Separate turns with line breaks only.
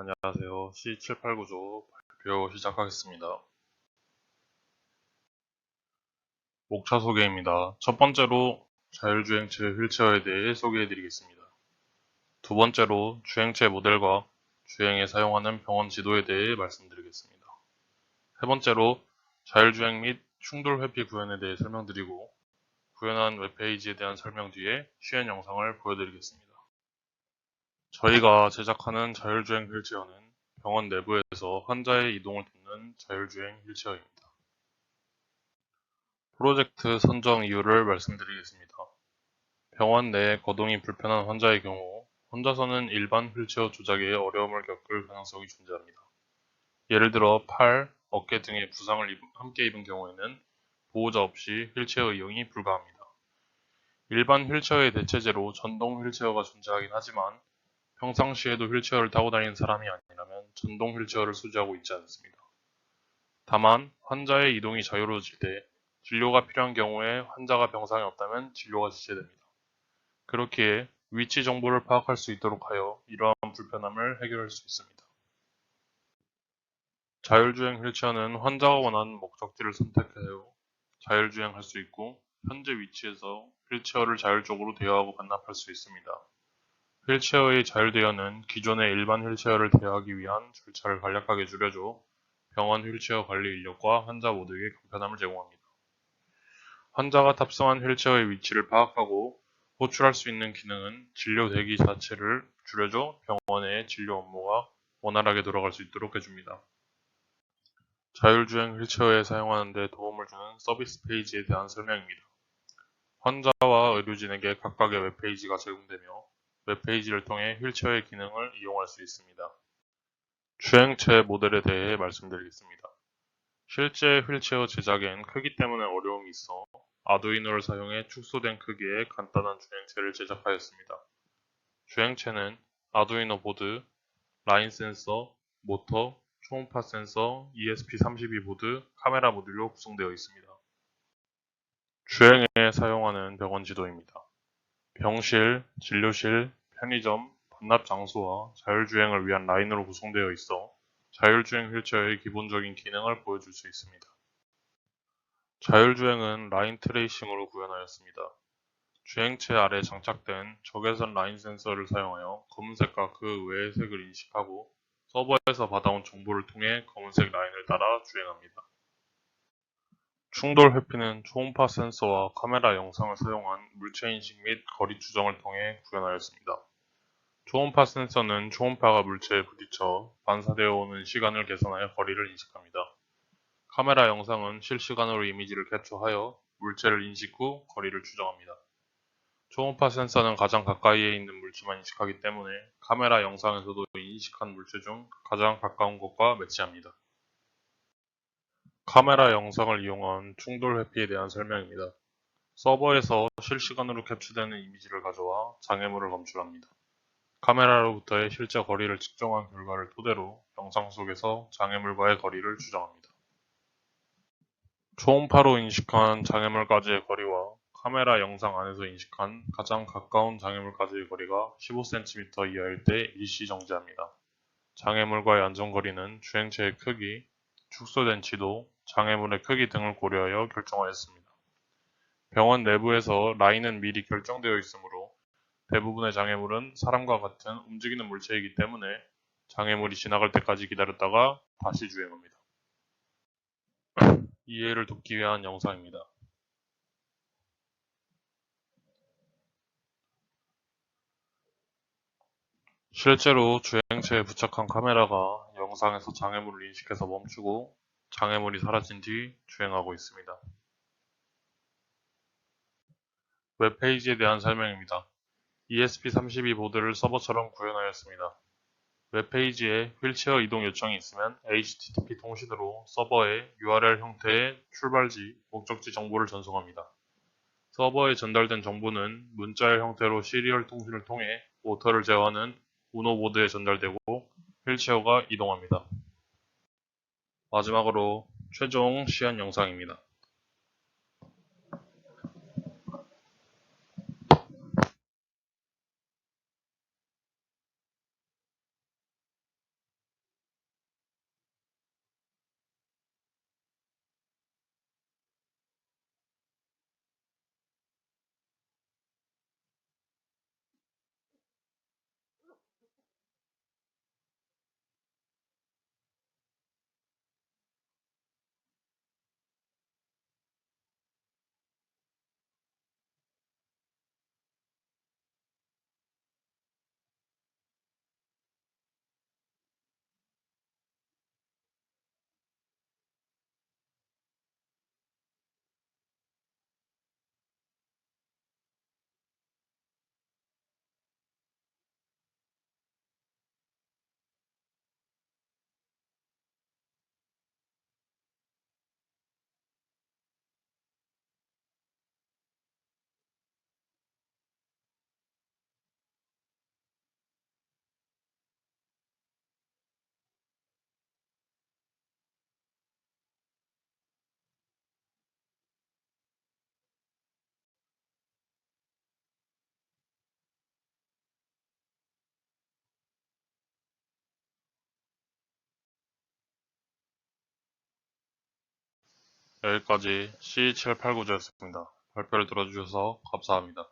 안녕하세요. C789조 발표 시작하겠습니다. 목차 소개입니다. 첫 번째로 자율주행체 휠체어에 대해 소개해드리겠습니다. 두 번째로 주행체 모델과 주행에 사용하는 병원 지도에 대해 말씀드리겠습니다. 세 번째로 자율주행 및 충돌 회피 구현에 대해 설명드리고 구현한 웹페이지에 대한 설명 뒤에 시연 영상을 보여드리겠습니다. 저희가 제작하는 자율주행 휠체어는 병원 내부에서 환자의 이동을 돕는 자율주행 휠체어입니다. 프로젝트 선정 이유를 말씀드리겠습니다. 병원 내 거동이 불편한 환자의 경우 혼자서는 일반 휠체어 조작에 어려움을 겪을 가능성이 존재합니다. 예를 들어 팔, 어깨 등의 부상을 입- 함께 입은 경우에는 보호자 없이 휠체어 이용이 불가합니다. 일반 휠체어의 대체제로 전동 휠체어가 존재하긴 하지만 평상시에도 휠체어를 타고 다니는 사람이 아니라면 전동 휠체어를 소지하고 있지 않습니다. 다만 환자의 이동이 자유로워질 때 진료가 필요한 경우에 환자가 병상에 없다면 진료가 지체됩니다. 그렇기에 위치 정보를 파악할 수 있도록 하여 이러한 불편함을 해결할 수 있습니다. 자율주행 휠체어는 환자가 원하는 목적지를 선택하여 자율주행할 수 있고 현재 위치에서 휠체어를 자율적으로 대여하고 반납할 수 있습니다. 휠체어의 자율대여는 기존의 일반 휠체어를 대여하기 위한 절차를 간략하게 줄여줘 병원 휠체어 관리 인력과 환자 모두에게 간편함을 제공합니다. 환자가 탑승한 휠체어의 위치를 파악하고 호출할 수 있는 기능은 진료 대기 자체를 줄여줘 병원의 진료 업무가 원활하게 돌아갈 수 있도록 해줍니다. 자율주행 휠체어에 사용하는 데 도움을 주는 서비스 페이지에 대한 설명입니다. 환자와 의료진에게 각각의 웹페이지가 제공되며 웹페이지를 통해 휠체어의 기능을 이용할 수 있습니다. 주행체 모델에 대해 말씀드리겠습니다. 실제 휠체어 제작엔 크기 때문에 어려움이 있어 아두이노를 사용해 축소된 크기의 간단한 주행체를 제작하였습니다. 주행체는 아두이노 보드, 라인 센서, 모터, 초음파 센서, ESP32 보드, 카메라 모듈로 구성되어 있습니다. 주행에 사용하는 병원 지도입니다. 병실, 진료실, 편의점, 반납 장소와 자율주행을 위한 라인으로 구성되어 있어 자율주행 휠체어의 기본적인 기능을 보여줄 수 있습니다. 자율주행은 라인 트레이싱으로 구현하였습니다. 주행체 아래 장착된 적외선 라인 센서를 사용하여 검은색과 그 외의 색을 인식하고 서버에서 받아온 정보를 통해 검은색 라인을 따라 주행합니다. 충돌 회피는 초음파 센서와 카메라 영상을 사용한 물체 인식 및 거리 추정을 통해 구현하였습니다. 초음파 센서는 초음파가 물체에 부딪혀 반사되어 오는 시간을 계산하여 거리를 인식합니다. 카메라 영상은 실시간으로 이미지를 캡처하여 물체를 인식 후 거리를 추정합니다. 초음파 센서는 가장 가까이에 있는 물체만 인식하기 때문에 카메라 영상에서도 인식한 물체 중 가장 가까운 것과 매치합니다. 카메라 영상을 이용한 충돌 회피에 대한 설명입니다. 서버에서 실시간으로 캡처되는 이미지를 가져와 장애물을 검출합니다. 카메라로부터의 실제 거리를 측정한 결과를 토대로 영상 속에서 장애물과의 거리를 추정합니다. 초음파로 인식한 장애물까지의 거리와 카메라 영상 안에서 인식한 가장 가까운 장애물까지의 거리가 15cm 이하일 때 일시 정지합니다. 장애물과의 안전거리는 주행체의 크기, 축소된 지도, 장애물의 크기 등을 고려하여 결정하였습니다. 병원 내부에서 라인은 미리 결정되어 있으므로 대부분의 장애물은 사람과 같은 움직이는 물체이기 때문에 장애물이 지나갈 때까지 기다렸다가 다시 주행합니다. 이해를 돕기 위한 영상입니다. 실제로 주행체에 부착한 카메라가 영상에서 장애물을 인식해서 멈추고 장애물이 사라진 뒤 주행하고 있습니다. 웹페이지에 대한 설명입니다. ESP32 보드를 서버처럼 구현하였습니다. 웹페이지에 휠체어 이동 요청이 있으면 HTTP 통신으로 서버에 URL 형태의 출발지, 목적지 정보를 전송합니다. 서버에 전달된 정보는 문자열 형태로 시리얼 통신을 통해 모터를 제어하는 우노 보드에 전달되고 휠체어가 이동합니다. 마지막으로 최종 시연 영상입니다. 여기까지 C789조였습니다. 발표를 들어주셔서 감사합니다.